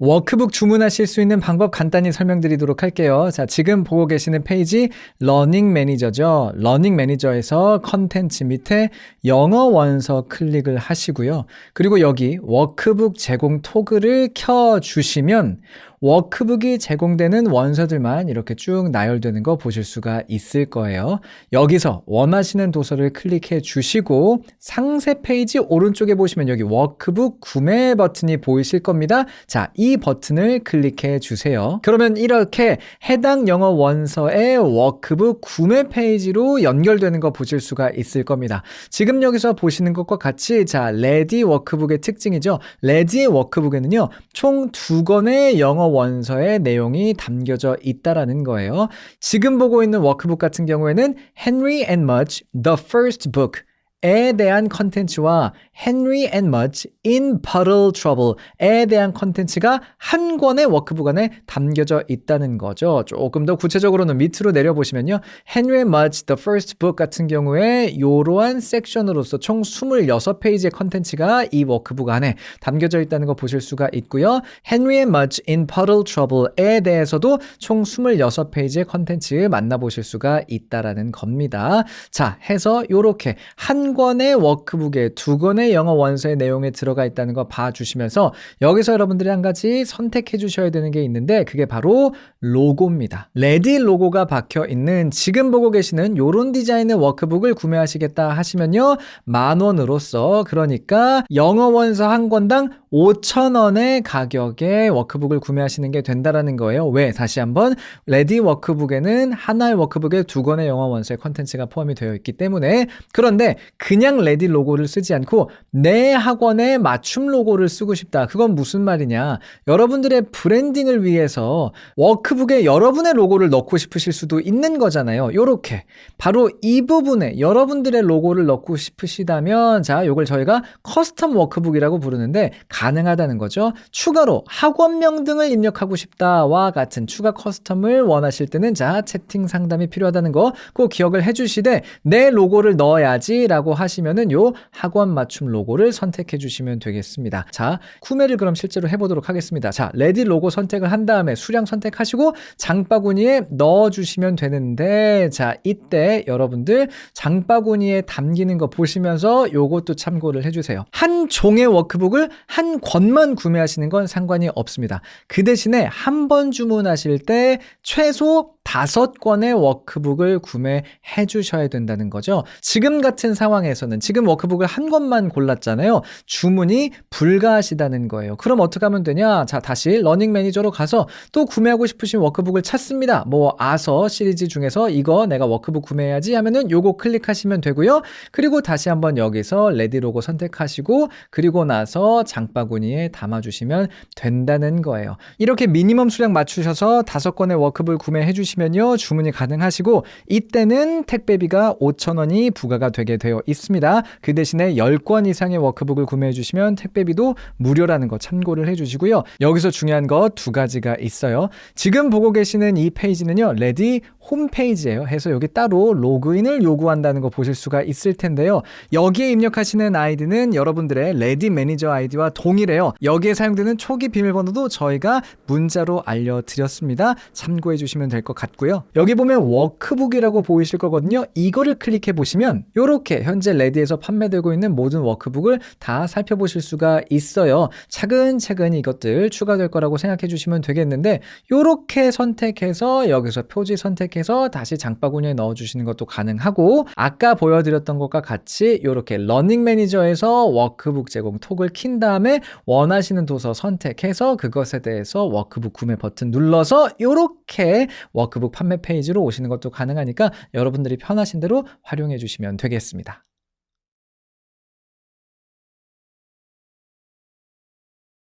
워크북 주문하실 수 있는 방법 간단히 설명드리도록 할게요. 자, 지금 보고 계시는 페이지 러닝 매니저죠. 러닝 매니저에서 컨텐츠 밑에 영어 원서 클릭을 하시고요. 그리고 여기 워크북 제공 토글을 켜 주시면 워크북이 제공되는 원서들만 이렇게 쭉 나열되는 거 보실 수가 있을 거예요. 여기서 원하시는 도서를 클릭해 주시고 상세 페이지 오른쪽에 보시면 여기 워크북 구매 버튼이 보이실 겁니다. 자, 이 버튼을 클릭해 주세요. 그러면 이렇게 해당 영어 원서의 워크북 구매 페이지로 연결되는 거 보실 수가 있을 겁니다. 지금 여기서 보시는 것과 같이 자, 레디 워크북의 특징이죠. 레디 워크북에는요. 총 두 권의 영어 원서의 내용이 담겨져 있다라는 거예요. 지금 보고 있는 워크북 같은 경우에는 Henry and Mudge The First Book 에 대한 컨텐츠와 Henry and Mudge in Puddle Trouble에 대한 컨텐츠가 한 권의 워크북 안에 담겨져 있다는 거죠. 조금 더 구체적으로는 밑으로 내려보시면요. Henry and Mudge The First Book 같은 경우에 이러한 섹션으로서 총 26페이지의 컨텐츠가 이 워크북 안에 담겨져 있다는 거 보실 수가 있고요. Henry and Mudge in Puddle Trouble에 대해서도 총 26페이지의 컨텐츠 만나보실 수가 있다라는 겁니다. 자, 해서 이렇게 한 권의 워크북에 두 권의 영어 원서의 내용에 들어가 있다는 거 봐주시면서 여기서 여러분들이 한 가지 선택해 주셔야 되는 게 있는데 그게 바로 로고입니다. 레디 로고가 박혀 있는 지금 보고 계시는 요런 디자인의 워크북을 구매하시겠다 하시면요. 만 원으로서 그러니까 영어 원서 한 권당 5,000원의 가격에 워크북을 구매하시는 게 된다라는 거예요. 왜? 다시 한번 레디 워크북에는 하나의 워크북에 두 권의 영어 원서의 컨텐츠가 포함이 되어 있기 때문에 그런데 그냥 레디 로고를 쓰지 않고 내 학원에 맞춤 로고를 쓰고 싶다. 그건 무슨 말이냐? 여러분들의 브랜딩을 위해서 워크북에 여러분의 로고를 넣고 싶으실 수도 있는 거잖아요. 요렇게 바로 이 부분에 여러분들의 로고를 넣고 싶으시다면 자, 요걸 저희가 커스텀 워크북이라고 부르는데 가능하다는 거죠. 추가로 학원명 등을 입력하고 싶다와 같은 추가 커스텀을 원하실 때는 자, 채팅 상담이 필요하다는 거 꼭 기억을 해 주시되 내 로고를 넣어야지라고 하시면은 요 학원 맞춤 로고를 선택해 주시면 되겠습니다. 자, 구매를 그럼 실제로 해 보도록 하겠습니다. 자, 레디 로고 선택을 한 다음에 수량 선택하시고 장바구니에 넣어 주시면 되는데 자, 이때 여러분들 장바구니에 담기는 거 보시면서 요것도 참고를 해 주세요. 한 종의 워크북을 한 권만 구매하시는 건 상관이 없습니다. 그 대신에 한 번 주문하실 때 최소 다섯 권의 워크북을 구매해 주셔야 된다는 거죠. 지금 같은 상황에서는 지금 워크북을 한 권만 골랐잖아요. 주문이 불가하시다는 거예요. 그럼 어떻게 하면 되냐? 자, 다시 러닝 매니저로 가서 또 구매하고 싶으신 워크북을 찾습니다. 뭐 아서 시리즈 중에서 이거 내가 워크북 구매해야지 하면은 요거 클릭하시면 되고요. 그리고 다시 한번 여기서 레디 로고 선택하시고 그리고 나서 장바구니에 담아 주시면 된다는 거예요. 이렇게 미니멈 수량 맞추셔서 다섯 권의 워크북을 구매해 주시면 하시면요 주문이 가능하시고 이때는 택배비가 5,000원이 부과가 되게 되어 있습니다. 그 대신에 10권 이상의 워크북을 구매해 주시면 택배비도 무료라는 거 참고를 해 주시고요. 여기서 중요한 거두 가지가 있어요. 지금 보고 계시는 이 페이지는요. 레디 홈페이지예요. 해서 여기 따로 로그인을 요구한다는 거 보실 수가 있을 텐데요. 여기에 입력하시는 아이디는 여러분들의 레디 매니저 아이디와 동일해요. 여기에 사용되는 초기 비밀번호도 저희가 문자로 알려드렸습니다. 참고해 주시면 될 것 같고요. 여기 보면 워크북이라고 보이실 거거든요. 이거를 클릭해 보시면 이렇게 현재 레디에서 판매되고 있는 모든 워크북을 다 살펴보실 수가 있어요. 차근차근 이것들 추가될 거라고 생각해 주시면 되겠는데 이렇게 선택해서 여기서 표지 선택해 선택해서 다시 장바구니에 넣어주시는 것도 가능하고 아까 보여드렸던 것과 같이 이렇게 러닝 매니저에서 워크북 제공 톡을 킨 다음에 원하시는 도서 선택해서 그것에 대해서 워크북 구매 버튼 눌러서 이렇게 워크북 판매 페이지로 오시는 것도 가능하니까 여러분들이 편하신 대로 활용해 주시면 되겠습니다.